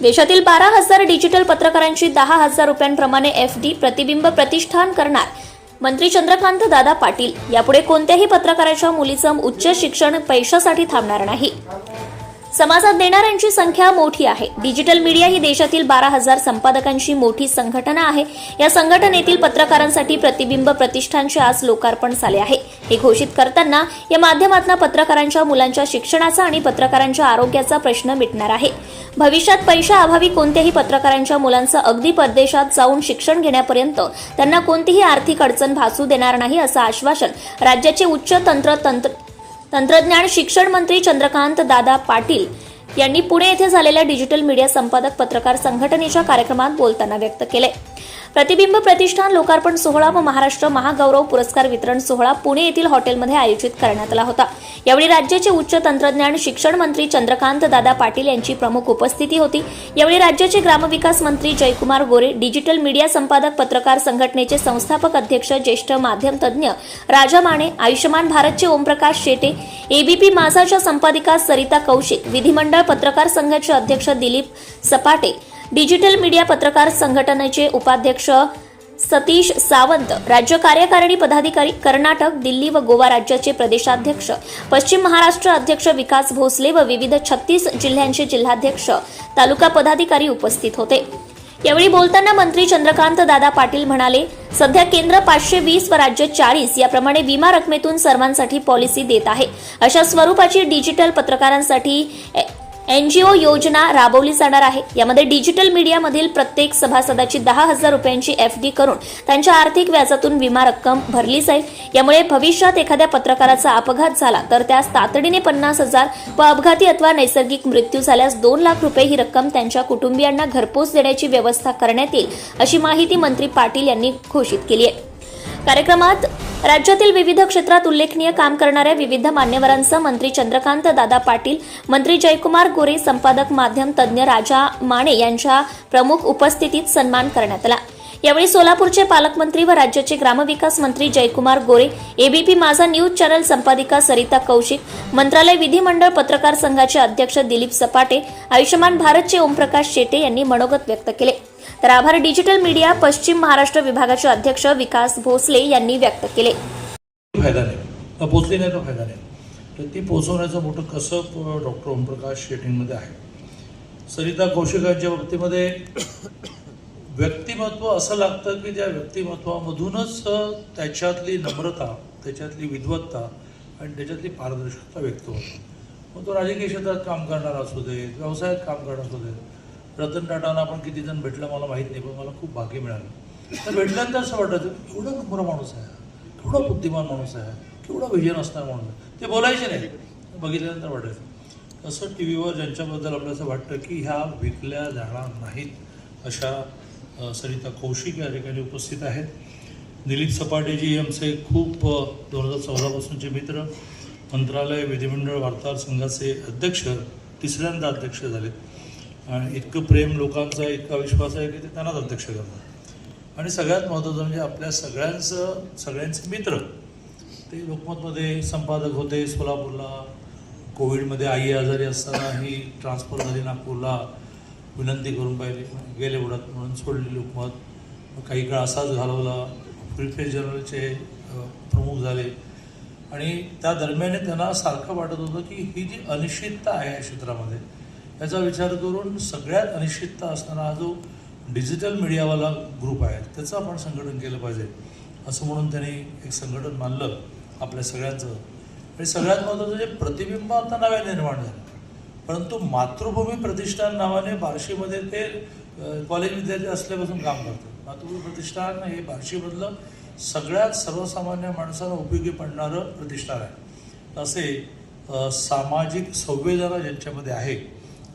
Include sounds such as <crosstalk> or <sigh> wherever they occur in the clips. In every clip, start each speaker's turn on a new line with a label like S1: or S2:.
S1: देशातील बारा हजार डिजिटल पत्रकारांची दहा हजार रुपयांप्रमाणे एफ डी प्रतिबिंब प्रतिष्ठान करणार. मंत्री चंद्रकांत दादा पाटील. यापुढे कोणत्याही पत्रकाराच्या मुलीचं उच्च शिक्षण पैशासाठी थांबणार नाही. समाजात देणाऱ्यांची संख्या मोठी आहे. डिजिटल मीडिया ही देशातील बारा हजार संपादकांची मोठी संघटना आहे. या संघटनेतील पत्रकारांसाठी प्रतिबिंब प्रतिष्ठानचे आज लोकार्पण झाले आहे. हे घोषित करताना या माध्यमातून पत्रकारांच्या मुलांच्या शिक्षणाचा आणि पत्रकारांच्या आरोग्याचा प्रश्न मिटणार आहे. भविष्यात पैशाअभावी कोणत्याही पत्रकारांच्या मुलांचं अगदी परदेशात जाऊन शिक्षण घेण्यापर्यंत त्यांना कोणतीही आर्थिक अडचण भासू देणार नाही असं आश्वासन राज्याचे उच्च तंत्र तंत्र तंत्रज्ञान शिक्षण मंत्री चंद्रकांत दादा पाटील यांनी पुणे येथे झालेल्या डिजिटल मीडिया संपादक पत्रकार संघटनेच्या कार्यक्रमात बोलताना व्यक्त केले. प्रतिबिंब प्रतिष्ठान लोकार्पण सोहळा व महाराष्ट्र महागौरव पुरस्कार वितरण सोहळा पुणे येथील हॉटेलमध्ये आयोजित करण्यात आला होता. यावेळी राज्याचे उच्च तंत्रज्ञान शिक्षण मंत्री चंद्रकांत दादा पाटील यांची प्रमुख उपस्थिती होती. यावेळी राज्याचे ग्रामविकास मंत्री जयकुमार गोरे डिजिटल मीडिया संपादक पत्रकार संघटनेचे संस्थापक अध्यक्ष ज्येष्ठ माध्यम तज्ज्ञ राजा माने आयुष्यमान भारतचे ओमप्रकाश शेटे एबीपी माझाच्या संपादिका सरिता कौशिक विधिमंडळ पत्रकार संघाचे अध्यक्ष दिलीप सपाटे डिजिटल मीडिया पत्रकार संघटनेचे उपाध्यक्ष सतीश सावंत राज्य कार्यकारिणी पदाधिकारी कर्नाटक दिल्ली व गोवा राज्याचे प्रदेशाध्यक्ष पश्चिम महाराष्ट्र अध्यक्ष विकास भोसले व विविध छत्तीस जिल्ह्यांचे जिल्हाध्यक्ष तालुका पदाधिकारी उपस्थित होते. यावेळी बोलताना मंत्री चंद्रकांत दादा पाटील म्हणाले सध्या केंद्र पाचशे वीस व राज्य चाळीस याप्रमाणे विमा रकमेतून सर्वांसाठी पॉलिसी देत आहे. अशा स्वरूपाची डिजिटल पत्रकारांसाठी एन जी ओ योजना राबवली जाणार आहे. यामध्ये डिजिटल मीडियामधील प्रत्येक सभासदाची दहा हजार रुपयांची एफ डी करून त्यांच्या आर्थिक व्याजातून विमा रक्कम भरली जाईल. यामुळे भविष्यात एखाद्या पत्रकाराचा अपघात झाला तर त्यास तातडीने पन्नास हजार व अपघाती अथवा नैसर्गिक मृत्यू झाल्यास दोन लाख रुपये ही रक्कम त्यांच्या कुटुंबियांना घरपोच देण्याची व्यवस्था करण्यात येईल अशी माहिती मंत्री पाटील यांनी घोषित केली आहे. कार्यक्रमात राज्यातील विविध क्षेत्रात उल्लेखनीय काम करणाऱ्या विविध मान्यवरांसह मंत्री चंद्रकांत दादा पाटील मंत्री जयकुमार गोरे संपादक माध्यम तज्ज्ञ राजा माने यांच्या प्रमुख उपस्थितीत सन्मान करण्यात आला. यावेळी सोलापूरचे पालकमंत्री व राज्याचे ग्रामविकास मंत्री Jaykumar Gore ABP Majha news channel संपादिका Sarita Kaushik मंत्रालय विधिमंडळ पत्रकार संघाचे अध्यक्ष दिलीप सपाटे आयुष्यमान भारतचे ओमप्रकाश शेटे यांनी मनोगत व्यक्त केले. तर आभार डिजिटल मीडिया पश्चिम महाराष्ट्र विभागाचे अध्यक्ष विकास भोसले यांनी व्यक्त केले.
S2: फायदा नाही. नाही तो फायदा नाही. तर ते पोचवण्याचं मोठं कसब डॉक्टर ओमप्रकाश शेटींमध्ये आहे. सरिता कौशिकांच्या बाबतीमध्ये व्यक्तिमत्व असं लागतं की त्या व्यक्तिमत्वामधूनच त्याच्यातली नम्रता त्याच्यातली विद्वत्ता आणि त्याच्यातली पारदर्शकता व्यक्त होते. मग तो राजकीय क्षेत्रात काम करणारा असू देत व्यवसायात काम करणार असू देत रतन टाटांना आपण किती जण भेटलं मला माहीत नाही पण मला खूप भाग्य मिळालं. तर भेटल्यानंतर असं वाटायचं एवढा नम्र माणूस आहे केवढा बुद्धिमान माणूस आहे केवढा विजन असणार माणूस आहे. ते बोलायचे नाही. बघितल्यानंतर वाटायचं तसं टी व्हीवर ज्यांच्याबद्दल आपल्याला असं वाटतं की ह्या विकल्या जाणार नाहीत अशा सरिता कौशिक या ठिकाणी उपस्थित आहेत. दिलीप सपाटेजी आमचे खूप दोन हजार चौदापासूनचे मित्र. मंत्रालय विधिमंडळ वार्ताहर संघाचे अध्यक्ष तिसऱ्यांदा अध्यक्ष झालेत. आणि इतकं प्रेम लोकांचा इतका विश्वास आहे की ते त्यांनाच अध्यक्ष करतात. आणि सगळ्यात महत्त्वाचं म्हणजे आपल्या सगळ्यांचं सगळ्यांचे मित्र. ते लोकमतमध्ये संपादक होते सोलापूरला. कोविडमध्ये आई आजारी असताना ही ट्रान्सफर झाली नागपूरला. विनंती करून पाहिली. गेले उडत म्हणून सोडली लोकमत काही काळ असाच घालवला. फ्रीफेस जनरलचे प्रमुख झाले. आणि त्या दरम्यान त्यांना सारखं वाटत होतं की ही जी अनिश्चितता आहे या क्षेत्रामध्ये याचा विचार करून सगळ्यात अनिश्चितता असणारा हा जो डिजिटल मीडियावाला ग्रुप आहे त्याचं आपण संघटन केलं पाहिजे. असं म्हणून त्यांनी एक संघटन मानलं आपल्या सगळ्यांचं. आणि सगळ्यात महत्त्वाचं जे प्रतिबिंब आता नव्याने निर्माण झालं. परंतु मातृभूमी प्रतिष्ठान नावाने बार्शीमध्ये ते कॉलेज विद्यार्थी असल्यापासून काम करतात. मातृभूमी प्रतिष्ठान हे बार्शीमधलं सगळ्यात सर्वसामान्य माणसाला उपयोगी पडणारं प्रतिष्ठान आहे. असे सामाजिक संवेदना ज्यांच्यामध्ये आहे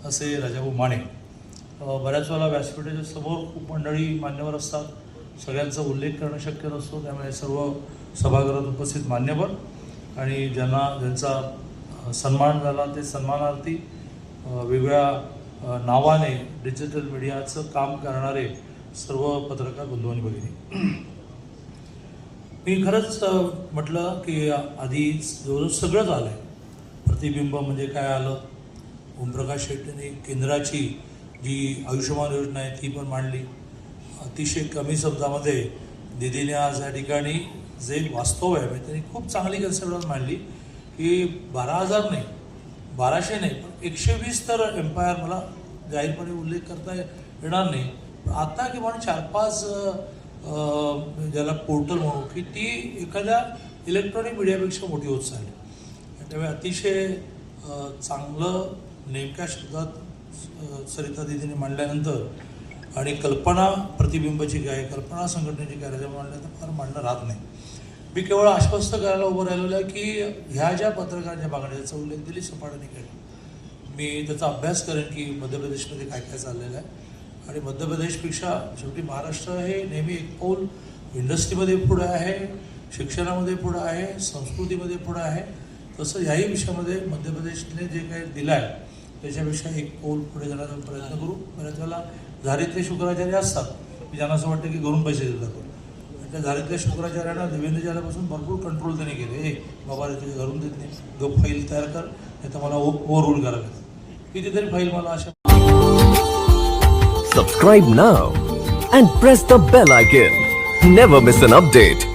S2: असे राजाभाऊ माने. बऱ्याच वेळा व्यासपीठाच्या समोर खूप मंडळी मान्यवर असतात. सगळ्यांचा उल्लेख करणं शक्य नसतो. त्यामुळे सर्व सभागृहात उपस्थित मान्यवर आणि ज्यांना ज्यांचा सन्मान झाला ते सन्मानार्थी वेगळ्या नावाने डिजिटल मीडियाचं काम करणारे सर्व पत्रकार बंधू भगिनी <clears throat> मी खरंच म्हटलं की आधी जवळजवळ सगळंच आलंय. आहे प्रतिबिंब म्हणजे काय आलं? ओमप्रकाश शेट्टीने केंद्राची जी आयुष्यमान योजना आहे ती पण मांडली. अतिशय कमी शब्दामध्ये दिदीने आज या ठिकाणी जे वास्तव आहे म्हणजे त्यांनी खूप चांगली कन्सेप्ट मांडली की बारा हजार नाही बाराशे नाही पण एकशे वीस तर एम्पायर मला जाहीरपणे उल्लेख करता येणार नाही. पण आता किमान चार पाच ज्याला पोर्टल म्हणू की ती एखाद्या इलेक्ट्रॉनिक मीडियापेक्षा मोठी होत चालली. त्यामुळे अतिशय चांगलं नेमक्या शब्दात सरिता दिदीने मांडल्यानंतर आणि कल्पना प्रतिबिंबाची काय कल्पना संघटनेची काय मांडल्या मांडल्यानंतर फार मांडणं राहत नाही. मी केवळ आश्वस्त करायला उभं राहिलेलं आहे की ह्या ज्या पत्रकारांच्या मागण्या त्याचा उल्लेख दिली सपाटाने केला. मी त्याचा अभ्यास करेन की मध्य प्रदेशमध्ये काय काय चाललेलं आहे. आणि मध्य प्रदेशपेक्षा शेवटी महाराष्ट्र हे नेहमी एक पाऊल इंडस्ट्रीमध्ये पुढे आहे शिक्षणामध्ये पुढं आहे संस्कृतीमध्ये पुढं आहे. तसं ह्याही विषयामध्ये मध्य प्रदेशने जे काही दिलं आहे त्याच्यापेक्षा एक पाऊल पुढे जाण्याचा प्रयत्न करू. बऱ्याच वेळेला झारीतले शुक्राचार्य असतात. मी ज्यांना असं वाटतं की घरून पैसे देतात. करू त्या झारीतल्या शुक्राचार्यांना देवेंद्र झाल्यापासून भरपूर कंट्रोल त्याने केले. हे बाबा रे तुझे घरून देत नाही. जो फाईल तयार कर नाही तर मला ओव्हर रूल करावे कितीतरी फाईल मला अशा
S3: subscribe now and press the bell icon never miss an update